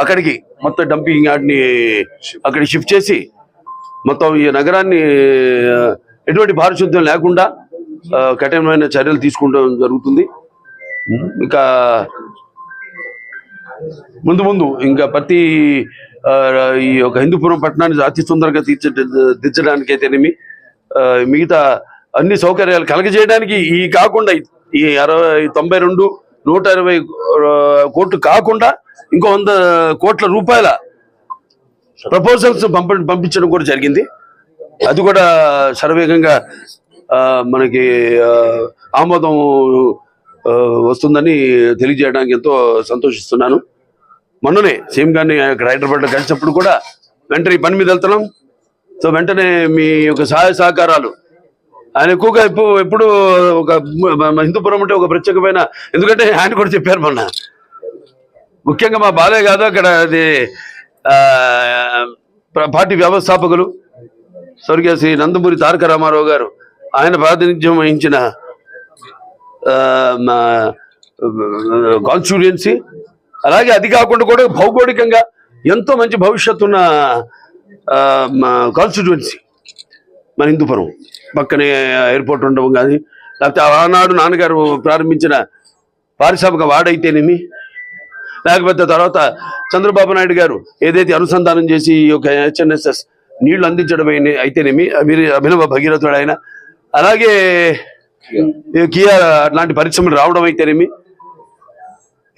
అక్కడికి మొత్తం డంపింగ్ యార్డ్ని అక్కడికి షిఫ్ట్ చేసి మొత్తం ఈ నగరాన్ని ఎటువంటి పారిశుద్ధ్యం లేకుండా కఠినమైన చర్యలు తీసుకోవడం జరుగుతుంది. ఇంకా ముందు ముందు ఇంకా ప్రతి ఈ యొక్క హిందూపురం పట్టణాన్ని అతి సుందరంగా తీర్చ తీర్చడానికి మిగతా అన్ని సౌకర్యాలు కలగజేయడానికి ఈ కాకుండా ఈ అరవై తొంభై రెండు నూట ఇరవై కోట్లు కాకుండా ఇంకో వంద కోట్ల రూపాయల ప్రపోజల్స్ పంప పంపించడం కూడా జరిగింది. అది కూడా శరవేగంగా మనకి ఆమోదం వస్తుందని తెలియజేయడానికి ఎంతో సంతోషిస్తున్నాను. మొన్ననే సీఎం గారిని అక్కడ హైదరాబాద్లో కలిసినప్పుడు కూడా వెంటనే ఈ పని మీద వెళ్తున్నాం. సో వెంటనే మీ యొక్క సహాయ సహకారాలు ఆయన ఎక్కువగా ఇప్పుడు ఎప్పుడు ఒక హిందూపురం అంటే ఒక ప్రత్యేకమైన ఎందుకంటే ఆయన కూడా చెప్పారు మొన్న. ముఖ్యంగా మా బాలయ్య కాదు అక్కడ అది ప్ర- పార్టీ వ్యవస్థాపకులు స్వర్గీయ శ్రీ నందమూరి తారక రామారావు గారు ఆయన ప్రాతినిధ్యం వహించిన కాన్స్టిట్యూయన్సీ అలాగే అది కాకుండా కూడా భౌగోళికంగా ఎంతో మంచి భవిష్యత్తు ఉన్న కాన్స్టిట్యుయెన్సీ. మన హిందూపురం. పక్కనే ఎయిర్పోర్ట్ ఉండడం కానీ లేకపోతే ఆనాడు నాన్నగారు ప్రారంభించిన పారిశ్రామిక వాడైతేనేమి? లేకపోతే తర్వాత చంద్రబాబు నాయుడు గారు ఏదైతే అనుసంధానం చేసి ఈ యొక్క హెచ్ఎన్ఎస్ఎస్ నీళ్ళు అందించడం అయితేనేమి మీరు అభినవ భగీరథుడు ఆయన. అలాగే కియా అట్లాంటి పరిశ్రమలు రావడం అయితేనేమి?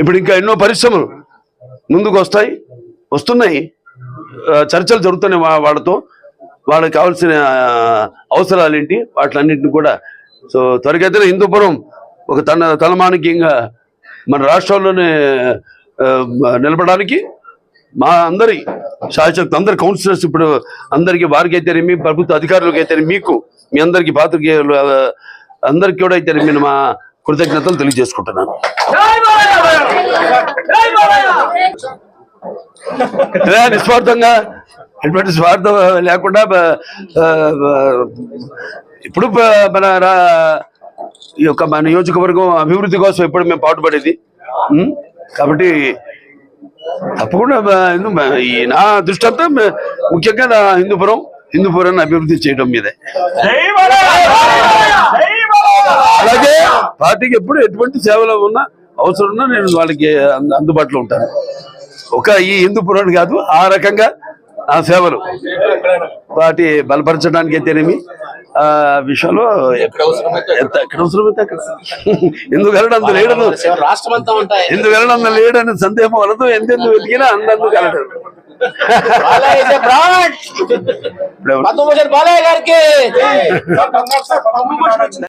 ఇప్పుడు ఇంకా ఎన్నో పరిశ్రమలు ముందుకు వస్తాయి వస్తున్నాయి చర్చలు జరుగుతున్నాయి వాళ్ళతో. వాళ్ళకి కావాల్సిన అవసరాలు ఏంటి వాటిలన్నింటిని కూడా సో త్వరగతిన హిందూపురం ఒక తన తలమానికంగా మన రాష్ట్రంలోనే నిలబడడానికి మా అందరి శాసక అందరి కౌన్సిలర్స్ ఇప్పుడు అందరికీ వారికి అయితేనేమి ప్రభుత్వ అధికారులకు అయితేనే మీకు మీ అందరికీ పాత్రికేయులు అందరికీ కూడా అయితే నేను మా కృతజ్ఞతలు తెలియజేసుకుంటున్నాను నిస్వార్థంగా ఎటువంటి స్వార్థం లేకుండా ఇప్పుడు మన రా- ఈ యొక్క మన నియోజకవర్గం అభివృద్ధి కోసం ఎప్పుడు మేము పాటుపడేది? కాబట్టి తప్పకుండా నా దృష్టి అంతా ముఖ్యంగా నా హిందూపురం హిందూపురాన్ని అభివృద్ధి చేయడం మీదే. అలాగే పార్టీకి ఎప్పుడు ఎటువంటి సేవలు ఉన్నా అవసరం ఉన్నా నేను వాళ్ళకి అందుబాటులో ఉంటాను. ఒక ఈ హిందూపురాన్ని కాదు ఆ రకంగా ఆ సేవలు పార్టీ బలపరచడానికి అయితేనేమి? ఆ విషయంలో ఎంత ఎక్కడ అవసరమైతే అక్కడ. ఎందుకు వెళ్ళడం? అంత లేడను రాష్ట్రం అంతా ఉంటాయి. ఎందుకు వెళ్ళడం? అంత లేడని సందేహం వలదు. ఎంతెందుకు వెతికినా అందందుకు వెళ్ళడం బాలయ్య గారికి.